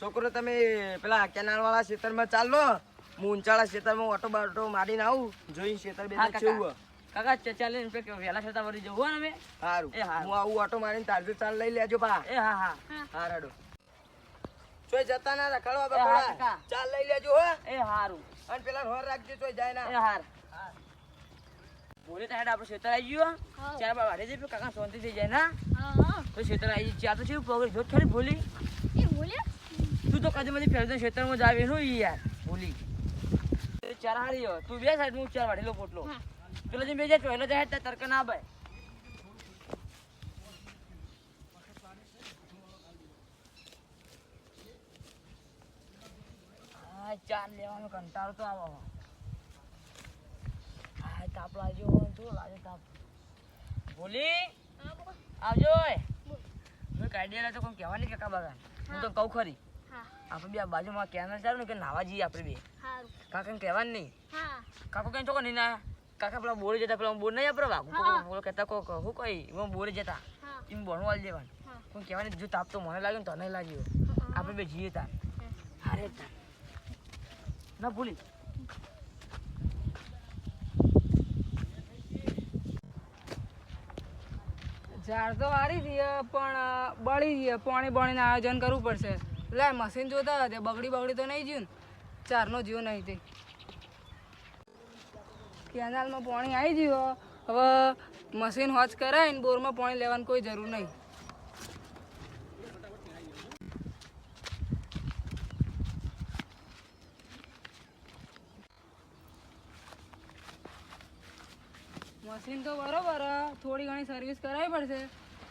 છોકરો તમે પેલા કેનાલ વાળા ખેતરમાં ચાલો હું ઊંચાળા ખેતરમાં ઓટો બાટો મારીને આવું. જોઈને ક્ષેત્ર બે કાકા. કેવું કાકા ચ- ચાલે ને પેલા વહેલા છતાં વળી જવું ને અમે? સારું એ હારું. હું આવું ઓટો મારીને તારજો ચાલ લઈ લેજો પા એ હા હા. હા. રાડો. ચોય જતા ના રખડવા બકડા. ચાલ લઈ લેજો હો. એ હારું. અને પેલા હોર રાખજો ચોય જાય એ ના હાર. બોલે તાહેડ આપણે ખેતર આવી ગયું ચાર બાર કાકા શાંતિ થઈ જાય ના? તો ખેતર આવી જાય તો છે ખરી ભૂલી તું તો કદી બધી ફેરતો ક્ષેત્રમાં જાવે ઈ યાર. ભૂલી. ચાર હારી. તું બે સાઈડ હું ચાર વાઢેલો પોટલો. પેલો જે બે જાય પહેલો જાય તર્ક તરક ના ભાઈ. ચાર લેવાનો કંટાળો તો આવો હા તાપ લાગ્યો તું તો તાપ. ભૂલી. આવજો મેં કાઢી તો કોઈ કહેવાની કાકા બાગા. હું તો કહું ખરી. આપણે બે બાજુમાં કેનલ ચાલુ ને કે નાવા જઈએ આપણે બે. કાકાને કહેવાનું નહીં. કાકો કઈ ચોકો નહીં ના. કાકા પેલા બોરી જતા પેલા બોર નહીં આપણે વાગુ બોલો કહેતા કોક હું કઈ હું બોરે જતા. એમ ભણવા આવી દેવાનું. કોઈ કહેવાની જો તાપ તો મને લાગ્યો ને તને લાગ્યો. આપણે બે જઈએ તાર. હારે ના ભૂલી. ઝાડ તો વારી દઈએ પણ બળી દઈએ. પાણી પાણીનું આયોજન કરવું પડશે. લે, મશીન જોતા હતા બગડી બગડી તો નહીં જ્યું ચારનો જીવ નહીં તે. કેનાલમાં પાણી આવી ગયું હવે મશીન હોચ કરાવીને બોરમાં પાણી લેવાની કોઈ જરૂર નહીં. મશીન તો બરોબર થોડી ઘણી સર્વિસ કરાવવી પડશે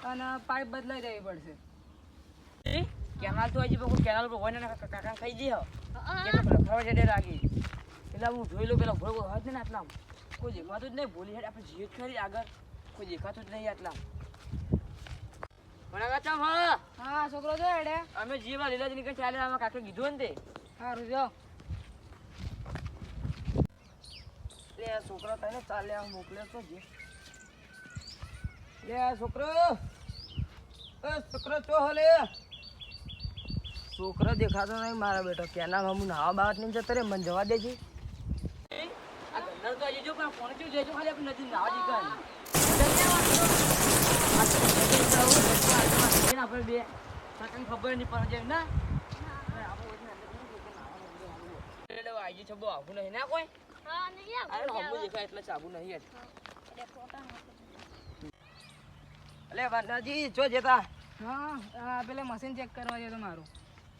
અને પાઇપ બદલાઈ જવી પડશે? કેનાલ તો હજી કોઈ કેનાલ પર હોય ને કાકા ખાઈ જઈએ કે તો લાગી એટલે હું જોઈ લઉં પેલા ભોળો હોય ને આટલા કોઈ દેખાતું જ નહીં ભૂલી હેડ આપણે જીએ ખરી આગળ. કોઈ દેખાતું જ નહીં આટલા મને કાચા હા? હા છોકરો જો હેડે. અમે જીવા લીલાજી નીકળી ચાલે આમાં કાકે કીધું ને તે? સારું જો. લે છોકરો તને ચાલે લેવા મોકલે તો જે. લે છોકરો. એ છોકરો ચો હલે છોકરો દેખાતો નહીં મારા બેટો. કેનાલ હું નાવા બાવત નહીં જતો રે મને જવા દેજે. આ ગંદર તો હજી જો પણ ફોન કેવું જોઈજો ખાલી આપણે નદી નાવા જઈ આપણે બે. કાકાને ખબર નહીં પણ છે ના? એટલે છબો આવું નહીં ના કોઈ? અરે હમું દેખાય એટલે ચાબુ નહીં જ અલે વાનાજી જો જતા. હા આ પેલા મશીન ચેક કરવા જતો મારું.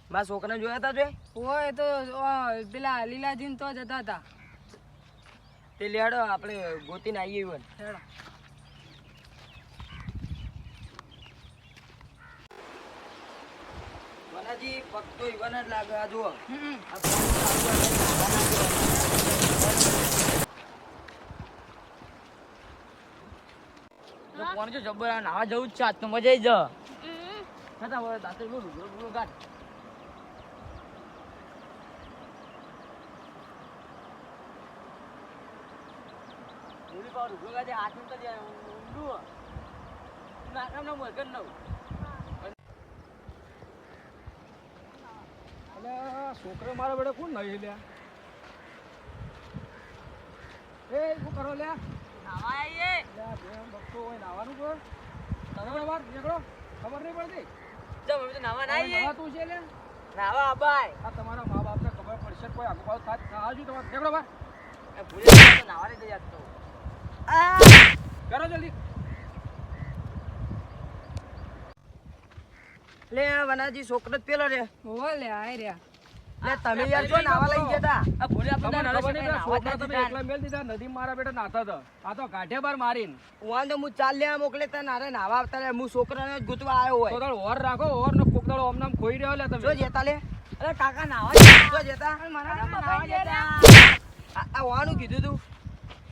મારા છોકરાને જોયા તા જોઈ હોય તો પેલા લીલાજીન તો જતા હતા તે લેડો આપણે ગોતીને આવીએ એવું હેડો વનાજી પગ તો ઈવન જ લાગે આ જુઓ હમ. આ પાણી તો ફોન જો જબર આ નાવા જવું જ છે આજ તો મજા આવી જ છતાં દાંતે ગાટ બોલી રૂગો ગાજે હાથનું તો દે ઊંડું નાકામ મગન નવ અલે છોકરો મારા વડે કોણ નહીં લ્યા? એ શું કરો લ્યા? નાવા આવીએ લ્યા બેન ભક્તો હોય નાવાનું કોઈ તમે વાર નીકળો ખબર નહીં પડતી? જો મમ્મી તો નાવા ના આવીએ નવા તું છે લ્યા? નાવા આબાય આ તમારા મા બાપને ખબર પડશે કોઈ આગુ પાછું થાય ના તમારે નીકળો બહાર. એ ભૂલી નાવા નહીં જતો કરો જલ્દી. લે વનાજી છોકરો જ પેલો રે. હોય લે આય રહ્યા લે તમે યાર જો નાવા લઈ જતા આ ભૂલી આપણે નાવા નહીં છોકરા તમે એકલા મેલ દીધા નદી મારા બેટા નાતા હતા આ તો કાંઠે બાર મારીને. વાંધો તો હું ચાલ લેવા મોકલે તા નારે નાવા આવતા રે હું છોકરાને જ ગૂંથવા આવ્યો તો હોય ઓર રાખો ઓર નો કોક દાડો ખોઈ રહ્યો લે જો જતા લે. અરે કાકા નાવા જો જતા. મારા આ આ વાનું કીધું તું.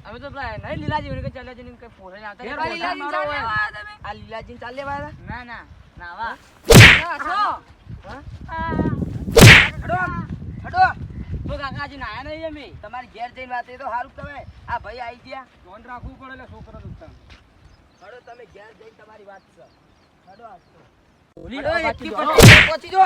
અમે તો પેલા નહીં લીલાજી કે ચાલ્યા જઈને કઈ ફોરે આવતા આ લીલાજી ચાલ આવ્યા ના ના. નાવા હડો. હડો. તો કાકા હજી નાયા નહીં અમે? તમારી ઘેર જઈને વાત એ તો સારું તમે. આ ભાઈ આવી ગયા. ધ્યાન રાખવું પડે એટલે છોકરો દુખતા હડો તમે ઘેર જઈને તમારી વાત છે. હડો તો. એકી પહોંચી જો